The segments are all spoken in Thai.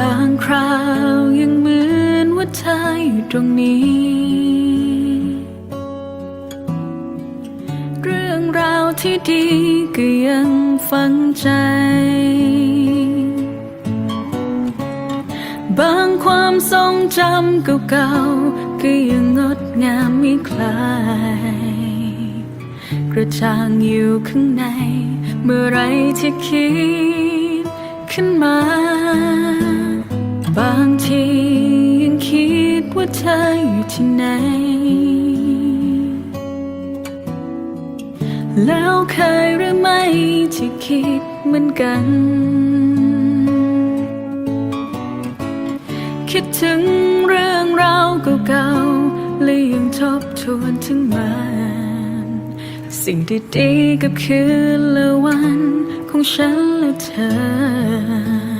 บางคราวยังเหมือนว่าเธออยู่ตรงนี้ เรื่องราวที่ดีก็ยังฝังใจ บางความทรงจำเก่าๆก็ยังงดงามไม่คลาย กระจ่างอยู่ข้างใน เมื่อไรที่คิดขึ้นมา บางทียังคิดว่าเธออยู่ที่ไหน แล้วเคยหรือไม่ที่คิดเหมือนกัน คิดถึงเรื่องราวเก่าๆและยังทบทวนถึงมัน สิ่งดีๆกับคืนและวันของฉันและเธอ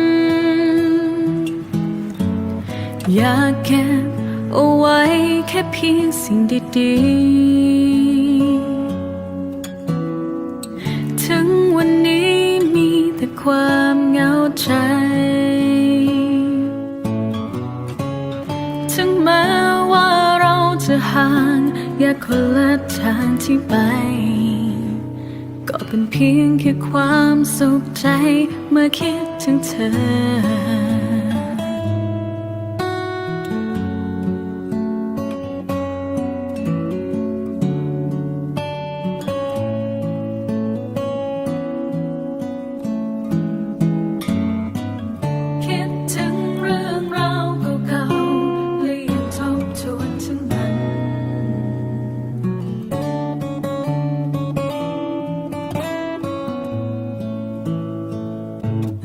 อยากเก็บเอาไว้แค่เพียงสิ่งดีๆ ถึงวันนี้มีแต่ความเหงาใจ ถึงแม้ว่าเราจะห่างแยกคนละทางที่ไป ก็เป็นเพียงแค่ความสุขใจเมื่อคิดถึงเธอ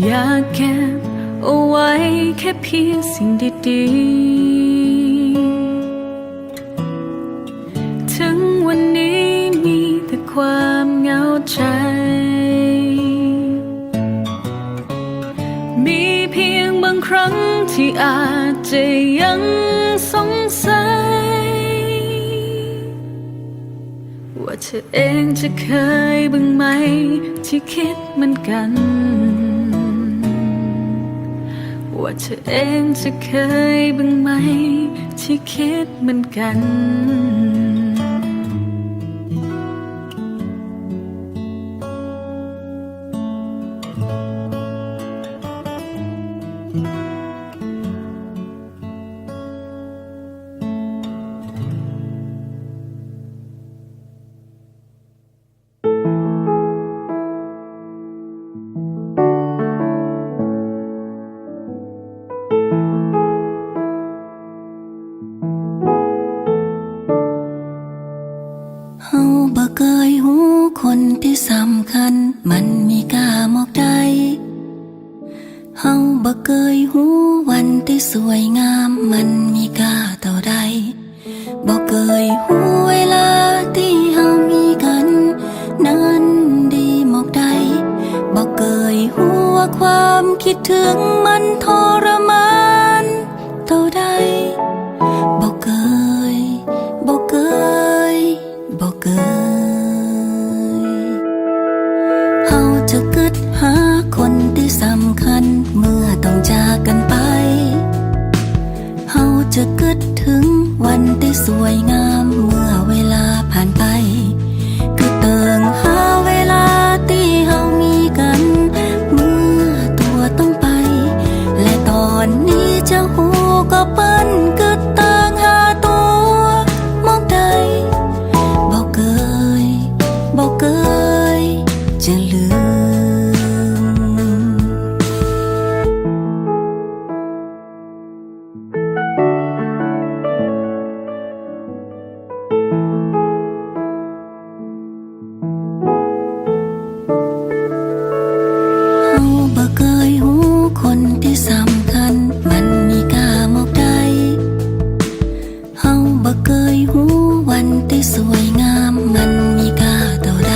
อยากเก็บเอาไว้แค่เพียงสิ่งดีๆ ถึงวันนี้มีแต่ความเหงาใจ มีเพียงบางครั้งที่อาจจะยังสงสัย ว่าเธอเองจะเคยบ้างไหมที่คิดเหมือนกัน ว่าเธอเองจะเคยบ้างไหม ที่คิดเหมือนกันำคัญมันมีกาหมอกใดเฮาบ่เคยหูวันที่สวยงามมันมีกาเท่าใดบ่เคยหูเวลาที่เฮามีกันนั้นดีหมอกใดบ่เคยหูว่าความคิดถึงมันทรมานเท่าใด จะกึดถึงวันที่สวยงามเมื่อเวลาผ่านไป วยงามมันมีค่าเท่าใด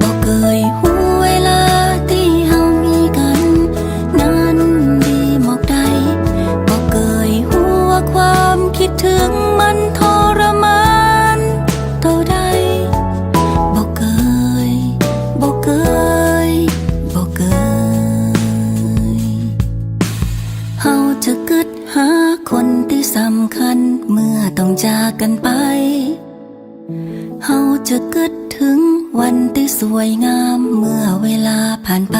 บ่เคยหูเวลาที่เฮามีกัน นั้นดีมอกใดบ่เคยหูว่าความคิดถึงมันทรมานเท่าใดบอกเคยบอกเคยบอกเคยเฮาจะกึดหาคนที่สำคัญเมื่อต้องจากกันไป เฮาจะกึดถึงวันที่สวยงามเมื่อเวลาผ่านไป